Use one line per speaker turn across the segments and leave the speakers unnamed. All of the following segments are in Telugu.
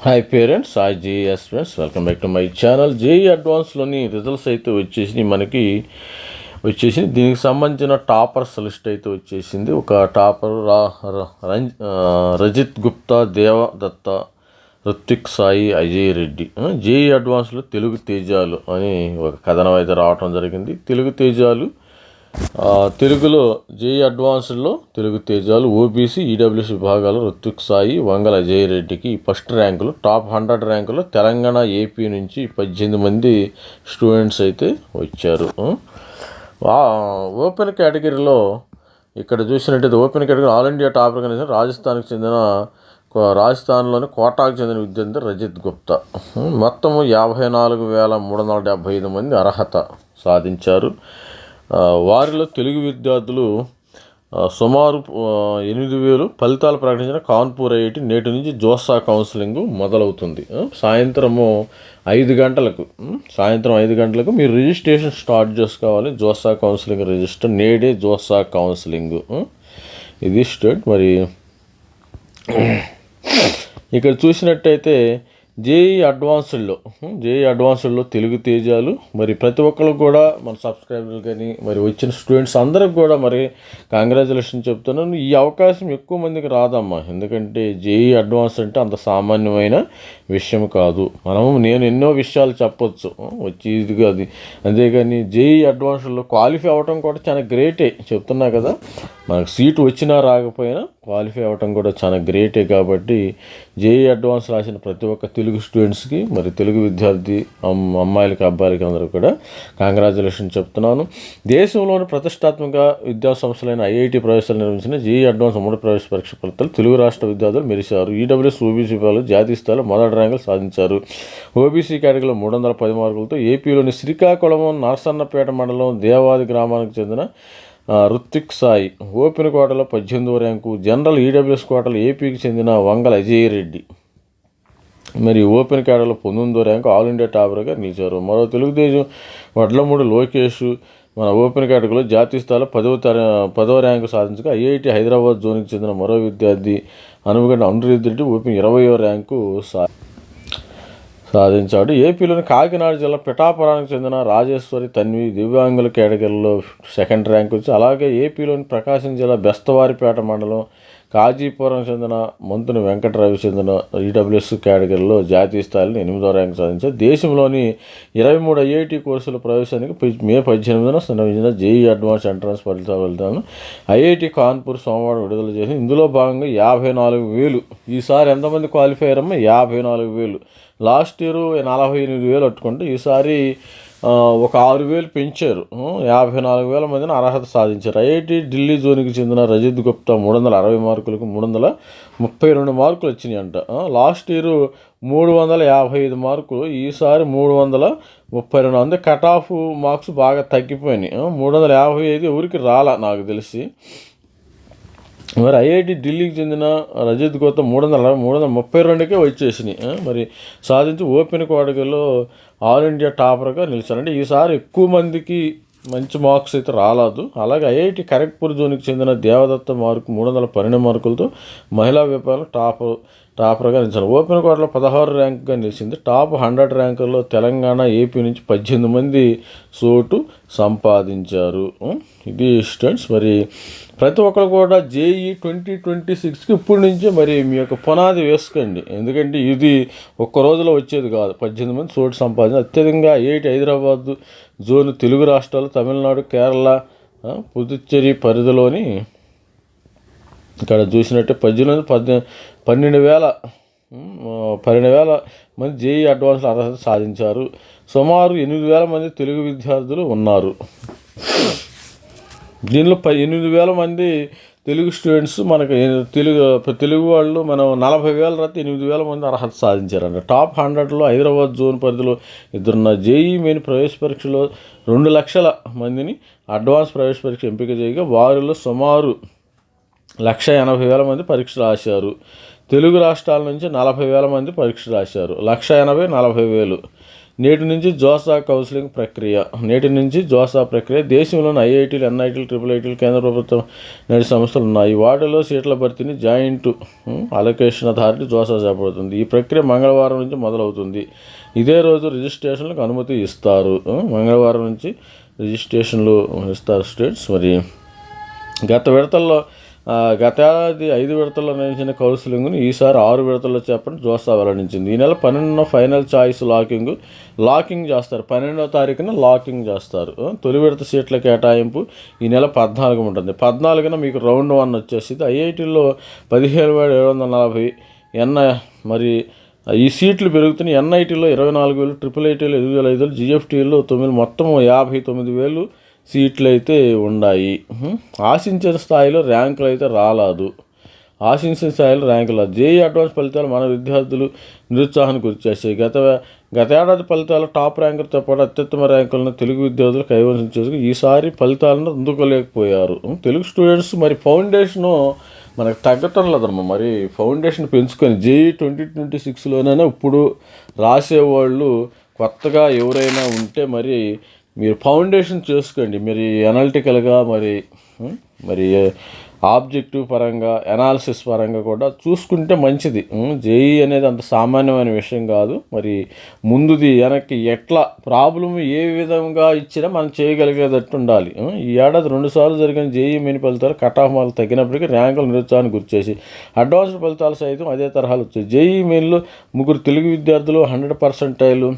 Hi parents hi JS friends welcome back to my channel JEE అడ్వాన్స్లోని results అయితే వచ్చేసి మనకి వచ్చేసి దీనికి సంబంధించిన టాపర్స్ లిస్ట్ అయితే వచ్చేసింది. ఒక టాపర్ రా ర- రంజ్ రజిత్ గుప్తా దేవ దత్త రుత్విక్ సాయి అజయ్ రెడ్డి. జేఈ అడ్వాన్స్లో తెలుగు తేజాలు అని ఒక కథనం అయితే రావటం జరిగింది. తెలుగు తేజాలు తెలుగులో జేఈ అడ్వాన్స్డ్లో తెలుగు తేజాలు ఓబీసీ ఈడబ్ల్యూఎస్ విభాగాలు రుత్విక్ సాయి వంగల జయరెడ్డికి రెడ్డికి ఫస్ట్ ర్యాంకులు. టాప్ హండ్రెడ్ ర్యాంకులు తెలంగాణ ఏపీ నుంచి పద్దెనిమిది మంది స్టూడెంట్స్ అయితే వచ్చారు. ఓపెన్ కేటగిరీలో ఇక్కడ చూసినట్టయితే open category all India top organisation రాజస్థాన్కి చెందిన కో- రాజస్థాన్లోని కోటాకు చెందిన విద్యార్థి రజిత్ గుప్తా. మొత్తము యాభై నాలుగు వేల మూడు వందల డెబ్భై ఐదు మంది అర్హత సాధించారు. వారిలో తెలుగు విద్యార్థులు సుమారు ఎనిమిది వేలు ఫలితాలు ప్రకటించిన కాన్పూర్ ఐఐటి నేటి నుంచి జోస్సా కౌన్సిలింగ్ మొదలవుతుంది. సాయంత్రము ఐదు గంటలకు సాయంత్రం ఐదు గంటలకు మీరు రిజిస్ట్రేషన్ స్టార్ట్ చేసుకోవాలి. జోస్సా కౌన్సిలింగ్ రిజిస్టర్ నేడే జోస్సా కౌన్సిలింగ్. ఇది స్టేట్. మరి ఇక్కడ చూసినట్టయితే జేఈ అడ్వాన్స్డ్లో జేఈ అడ్వాన్స్డ్లో తెలుగు తేజాలు. మరి ప్రతి ఒక్కరు కూడా మన సబ్స్క్రైబర్లు కానీ మరి వచ్చిన స్టూడెంట్స్ అందరికి కూడా మరి కంగ్రాచులేషన్ చెప్తున్నాను. ఈ అవకాశం ఎక్కువ మందికి రాదమ్మా. ఎందుకంటే జేఈ అడ్వాన్స్ అంటే అంత సామాన్యమైన విషయం కాదు. మనము నేను ఎన్నో విషయాలు చెప్పొచ్చు. వచ్చి ఇది అది. అంతేగాని జేఈ అడ్వాన్స్డ్లో క్వాలిఫై అవ్వడం కూడా చాలా గ్రేటే. చెప్తున్నా కదా. మనకు సీటు వచ్చినా రాకపోయినా క్వాలిఫై అవ్వటం కూడా చాలా గ్రేటే కాబట్టి జేఈ అడ్వాన్స్ రాసిన ప్రతి ఒక్క తెలుగు స్టూడెంట్స్కి మరి తెలుగు విద్యార్థి అమ్- అమ్మాయిలకి అబ్బాయిలకి అందరూ కూడా కంగ్రాచులేషన్ చెప్తున్నాను. దేశంలోని ప్రతిష్టాత్మక విద్యా సంస్థలైన ఐఐటి ప్రవేశాలు నిర్వహించిన జేఈ అడ్వాన్స్ మూడు ప్రవేశ పరీక్ష ఫలితాలు తెలుగు రాష్ట్ర విద్యార్థులు మెరిశారు. ఈడబ్ల్యూఎస్ ఓబీసీ విభాగంలో జాతీయ స్థాయిలో మొదటి ర్యాంకులు సాధించారు. ఓబీసీ కేటగిరీలో మూడు వందల పది మార్కులతో ఏపీలోని శ్రీకాకుళం నరసన్నపేట మండలం దేవాది గ్రామానికి చెందిన రుత్విక్ సాయి ఓపెన్ కోటలో పద్దెనిమిదవ ర్యాంకు జనరల్ ఈడబ్ల్యూఎస్ కోటలో ఏపీకి చెందిన వంగల అజయ్ రెడ్డి మరి ఓపెన్ కేటలో పంతొమ్మిదో ర్యాంకు ఆల్ ఇండియా టాపర్గా నిలిచారు. మరో తెలుగుదేశం వడ్లమూడి లోకేష్ మన ఓపెన్ కేటగిరీలో జాతీయ స్థాయిలో పదవ తర పదవ ర్యాంకు సాధించగా ఐఐటి హైదరాబాద్ జోన్కి చెందిన మరో విద్యార్థి అనుమగండ అనిరుద్ధ్ రెడ్డి ఓపెన్ ఇరవయో ర్యాంకు సా సాధించాడు. ఏపీలోని కాకినాడ జిల్లా పిఠాపురానికి చెందిన రాజేశ్వరి తన్వి దివ్యాంగుల కేటగిరీలో సెకండ్ ర్యాంక్ వచ్చి అలాగే ఏపీలోని ప్రకాశం జిల్లా బెస్తవారిపేట మండలం కాజీపురం చెందిన మంతున వెంకటరావు చెందిన ఈడబ్ల్యూఎస్ కేటగిరీలో జాతీయ స్థాయిలో ఎనిమిదో ర్యాంక్ సాధించారు. దేశంలోని ఇరవై మూడు ఐఐటి కోర్సుల ప్రవేశానికి మే పద్దెనిమిదిన సంబంధించిన జేఈ అడ్వాన్స్ ఎంట్రన్స్ ఫలితాలు ఫలితాలను ఐఐటి కాన్పూర్ సోమవారం విడుదల చేసి ఇందులో భాగంగా యాభై నాలుగు వేలు ఈసారి ఎంతమంది క్వాలిఫై అయ్యారమ్మా? యాభై నాలుగు వేలు. లాస్ట్ ఇయర్ నలభై ఎనిమిది వేలు పట్టుకుంటే ఈసారి ఒక ఆరు వేలు పెంచారు. యాభై నాలుగు వేల మందిని అర్హత సాధించారు. ఐఐటి ఢిల్లీ జోన్కి చెందిన రజిత్ గుప్తా మూడు వందల అరవై మార్కులకు మూడు వందల ముప్పై రెండు మార్కులు వచ్చినాయి అంట లాస్ట్ ఇయర్ మూడు వందల యాభై ఐదు మార్కులు ఈసారి మూడు వందల ముప్పై రెండు. అంటే కట్ ఆఫ్ మార్క్స్ బాగా తగ్గిపోయినాయి. మూడు వందల యాభై ఐదు ఎవరికి రాలా నాకు తెలిసి. మరి ఐఐటి ఢిల్లీకి చెందిన రజత్ గౌతమ్ మూడు వందల మూడు వందల ముప్పై రెండుకే వచ్చేసినాయి. మరి సాధించి ఓపెన్ కోడగలో ఆల్ ఇండియా టాపర్గా నిలిచారు అంటే ఈసారి ఎక్కువ మందికి మంచి మార్క్స్ అయితే రాలేదు. అలాగే ఐఐటి ఖరగ్పూర్ జోన్కి చెందిన దేవదత్త మార్కు మూడు వందల పన్నెండు మార్కులతో మహిళా విభాగంలో టాపర్ టాపర్గా నిలిచారు. ఓపెన్ కోటలో పదహారు ర్యాంకుగా నిలిచింది. టాప్ హండ్రెడ్ ర్యాంకుల్లో తెలంగాణ ఏపీ నుంచి పద్దెనిమిది మంది చోటు సంపాదించారు. ఇది స్టూడెంట్స్ మరి ప్రతి ఒక్కరు కూడా జేఈ ట్వంటీ ట్వంటీ సిక్స్కి ఇప్పటి నుంచే మరి మీ యొక్క పునాది వేసుకోండి. ఎందుకంటే ఇది ఒక్క రోజులో వచ్చేది కాదు. పద్దెనిమిది మంది చోటు సంపాదించి అత్యధికంగా ఏటి హైదరాబాద్ జోన్ తెలుగు రాష్ట్రాలు తమిళనాడు కేరళ పుదుచ్చేరి పరిధిలోని ఇక్కడ చూసినట్టే పద్దెనిమిది పద్దెనిమిది పన్నెండు వేల పన్నెండు వేల మంది జేఈ అడ్వాన్స్ అర్హత సాధించారు. సుమారు ఎనిమిది వేల మంది తెలుగు విద్యార్థులు ఉన్నారు. దీనిలో ప ఎనిమిది వేల మంది తెలుగు స్టూడెంట్స్ మనకు తెలుగు తెలుగు వాళ్ళు మనం నలభై వేల రద్దు ఎనిమిది వేల మంది అర్హత సాధించారంట. టాప్ హండ్రెడ్లో హైదరాబాద్ జోన్ పరిధిలో ఇద్దరున్న జేఈ మెయిన్ ప్రవేశ పరీక్షలో రెండు లక్షల మందిని అడ్వాన్స్ ప్రవేశ పరీక్ష ఎంపిక చేయగా వారిలో సుమారు లక్ష ఎనభై వేల మంది పరీక్ష రాశారు. తెలుగు రాష్ట్రాల నుంచి నలభై వేల మంది పరీక్ష రాశారు. లక్ష ఎనభై నలభై వేలు నేటి నుంచి జోసా కౌన్సిలింగ్ ప్రక్రియ. నేటి నుంచి జోసా ప్రక్రియ దేశంలోని ఐఐటీలు ఎన్ఐటీలు ట్రిపుల్ ఐటీలు కేంద్ర ప్రభుత్వం నేటి సంస్థలు ఉన్నాయి. వాటిలో సీట్ల భర్తీని జాయింట్ అలొకేషన్ అథారిటీ జోసా చేపడుతుంది. ఈ ప్రక్రియ మంగళవారం నుంచి మొదలవుతుంది. ఇదే రోజు రిజిస్ట్రేషన్లకు అనుమతి ఇస్తారు. మంగళవారం నుంచి రిజిస్ట్రేషన్లు ఇస్తారు స్టూడెంట్స్ మరి గత విడతల్లో ఆ, గత ఐదు విడతల్లో నిర్వహించిన కౌన్సిలింగ్ను ఈసారి ఆరు విడతల్లో చెప్పని జోస్తా వెల్లడించింది. ఈ నెల పన్నెండున ఫైనల్ చాయిస్ లాకింగ్ లాకింగ్ చేస్తారు. పన్నెండవ తారీఖున లాకింగ్ చేస్తారు. తొలి విడత సీట్ల కేటాయింపు ఈ నెల పద్నాలుగు ఉంటుంది. పద్నాలుగున మీకు రౌండ్ వన్ వచ్చేసింది. ఐఐటీలో పదిహేను వేల ఏడు వందల నలభై ఎన్న మరి ఈ సీట్లు పెరుగుతున్నాయి. ఎన్ఐటీలో ఇరవై నాలుగు వేలు ట్రిపుల్ ఐటీలో ఎనిమిది వేల ఐదు వేలు జిఎఫ్టీలో తొమ్మిది మొత్తం యాభై తొమ్మిది వేలు సీట్లు అయితే ఉన్నాయి ఆశించిన స్థాయిలో ర్యాంకులు అయితే రాలేదు. ఆశించిన స్థాయిలో ర్యాంకులు జేఈ అడ్వాన్స్ ఫలితాలు మన విద్యార్థులు నిరుత్సాహానికి గురిచేసాయి గత గత ఏడాది ఫలితాలు టాప్ ర్యాంకులతో పాటు అత్యుత్తమ ర్యాంకులను తెలుగు విద్యార్థులు కైవసం చేసుకుని ఈసారి ఫలితాలను అందుకోలేకపోయారు. తెలుగు స్టూడెంట్స్ మరి ఫౌండేషను మనకు తగ్గటం లేదమ్మా. మరి ఫౌండేషన్ పెంచుకొని జేఈ ట్వంటీ ట్వంటీ సిక్స్లోనైనా ఇప్పుడు రాసేవాళ్ళు కొత్తగా ఎవరైనా ఉంటే మరి మీరు ఫౌండేషన్ చేసుకోండి. మరి ఎనాలిటికల్గా మరి మరి ఆబ్జెక్టివ్ పరంగా అనాలిసిస్ పరంగా కూడా చూసుకుంటే మంచిది. జేఈ అనేది అంత సామాన్యమైన విషయం కాదు. మరి ముందుది వెనక్కి ఎట్లా ప్రాబ్లం ఏ విధంగా ఇచ్చినా మనం చేయగలిగేటట్టు ఉండాలి. ఈ ఏడాది రెండుసార్లు జరిగిన జేఈ మెయిన్ ఫలితాలు కట్ ఆఫ్ మార్కులు తగ్గినప్పటికీ ర్యాంకులు నిరుత్సాహాన్ని గుర్చేసి అడ్వాన్స్డ్ ఫలితాలు సైతం అదే తరహాలు వచ్చాయి. జేఈ మెయిన్లో ముగ్గురు తెలుగు విద్యార్థులు హండ్రెడ్ పర్సెంటైలు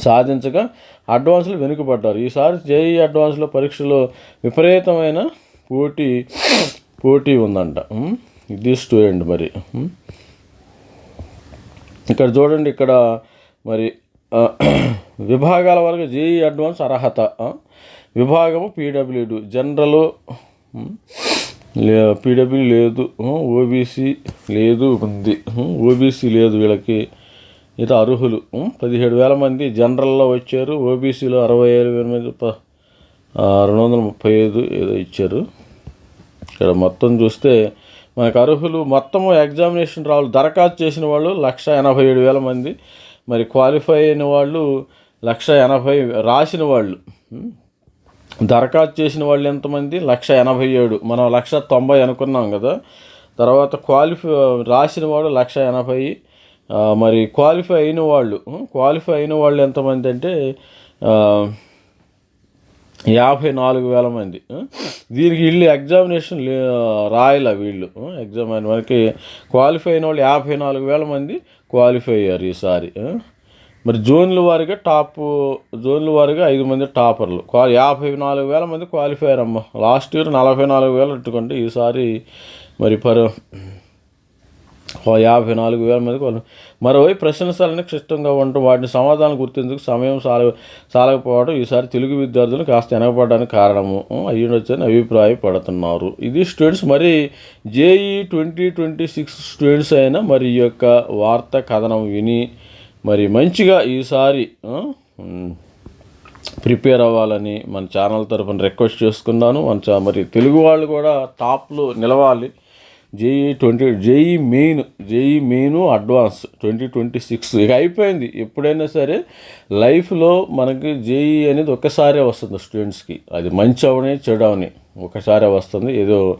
సాధించగా అడ్వాన్స్లు వెనుకబడ్డారు. ఈసారి జేఈ అడ్వాన్స్లో పరీక్షలో విపరీతమైన పోటీ పోటీ ఉందంట. ఇది స్టూడెంట్ మరి. ఇక్కడ చూడండి ఇక్కడ మరి విభాగాల వరకు జేఈ అడ్వాన్స్ అర్హత. విభాగము పీడబ్ల్యూడు. జనరల్ లే పీడబ్ల్యూ లేదు. ఓబీసీ లేదు ఉంది. ఓబీసీ లేదు వీళ్ళకి. ఇది అర్హులు. పదిహేడు వేల మంది జనరల్లో వచ్చారు. ఓబీసీలో అరవై ఏడు వేల మంది ఆ, రెండు వందల ముప్పై ఐదు ఏదో ఇచ్చారు. ఇక్కడ మొత్తం చూస్తే మనకు అర్హులు మొత్తము ఎగ్జామినేషన్ రావాలి దరఖాస్తు చేసిన వాళ్ళు లక్ష ఎనభై ఏడు వేల మంది. మరి క్వాలిఫై అయిన వాళ్ళు లక్ష ఎనభై రాసిన వాళ్ళు దరఖాస్తు చేసిన వాళ్ళు ఎంతమంది? లక్ష ఎనభై ఏడు. మనం లక్ష తొంభై అనుకున్నాం కదా. తర్వాత క్వాలిఫై రాసిన వాడు లక్ష ఎనభై మరి క్వాలిఫై అయిన వాళ్ళు క్వాలిఫై అయిన వాళ్ళు ఎంతమంది అంటే యాభై నాలుగు వేల మంది. దీనికి వీళ్ళు ఎగ్జామినేషన్ రాయలే వీళ్ళు? ఎగ్జామ్ అయిన మనకి క్వాలిఫై అయిన వాళ్ళు యాభై నాలుగు వేల మంది క్వాలిఫై అయ్యారు ఈసారి. మరి జోన్ల వారిగా టాప్ జోన్ల వారిగా ఐదు మంది టాపర్లు. క్వా యాభై నాలుగు వేల మంది క్వాలిఫై అయ్యారమ్మ. లాస్ట్ ఇయర్ నలభై నాలుగు వేలు పెట్టుకుంటే ఈసారి మరి పర్ యాభై నాలుగు వేల మందికి వాళ్ళు. మరోవైపు ప్రశ్నశాలని క్లిష్టంగా ఉండటం వాటిని సమాధానం గుర్తించేందుకు సమయం సాల సాలకపోవడం ఈసారి తెలుగు విద్యార్థులు కాస్త వెనకబడడానికి కారణము. అయ్యుండొచ్చని అభిప్రాయపడుతున్నారు. ఇది స్టూడెంట్స్ మరి JEE twenty twenty six students అయినా మరి ఈ యొక్క వార్త కథనం విని మరి మంచిగా ఈసారి ప్రిపేర్ అవ్వాలని మన ఛానల్ తరఫున రిక్వెస్ట్ చేసుకున్నాను. మన మరి తెలుగు వాళ్ళు కూడా టాప్లో నిలవాలి. JEE twenty JEE main JEE main advance twenty twenty six ఇక అయిపోయింది. ఎప్పుడైనా సరే లైఫ్లో మనకి జేఈ అనేది ఒక్కసారే వస్తుంది స్టూడెంట్స్కి అది మంచి అవని చెడు అవని ఒకసారే వస్తుంది. ఏదో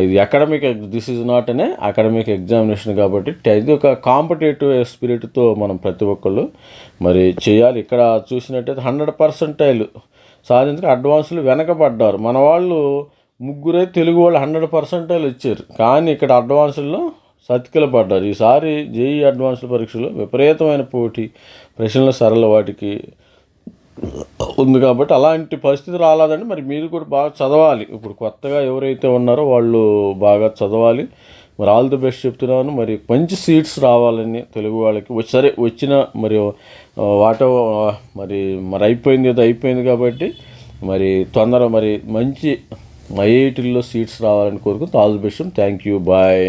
ఇది అకాడమిక్ దిస్ ఈజ్ నాట్ అనే అకాడమిక్ ఎగ్జామినేషన్ కాబట్టి ఇది ఒక కాంపిటేటివ్ స్పిరిట్తో మనం ప్రతి ఒక్కళ్ళు మరి చేయాలి. ఇక్కడ చూసినట్టయితే హండ్రెడ్ పర్సెంటైల్ సాధించక అడ్వాన్స్లు వెనకబడ్డారు. మన వాళ్ళు ముగ్గురే తెలుగు వాళ్ళు హండ్రెడ్ పర్సెంటైల్ ఇచ్చారు. కానీ ఇక్కడ అడ్వాన్స్లో సతికిల పడ్డారు. ఈసారి జేఈ అడ్వాన్స్డ్ పరీక్షలో విపరీతమైన పోటీ ప్రశ్నల సరళ వాటికి ఉంది కాబట్టి అలాంటి పరిస్థితి రాలేదండి. మరి మీరు కూడా బాగా చదవాలి. ఇప్పుడు కొత్తగా ఎవరైతే ఉన్నారో వాళ్ళు బాగా చదవాలి. మరి ఆల్ ది బెస్ట్ చెప్తున్నాను. మరి మంచి సీట్స్ రావాలని తెలుగు వాళ్ళకి. సరే వచ్చిన మరి వాట మరి మరి అయిపోయింది అది అయిపోయింది కాబట్టి మరి తొందర మరి మంచి ఐఐటీల్లో సీట్స్ రావాలని కోరుకుంటూ all the best thank you bye.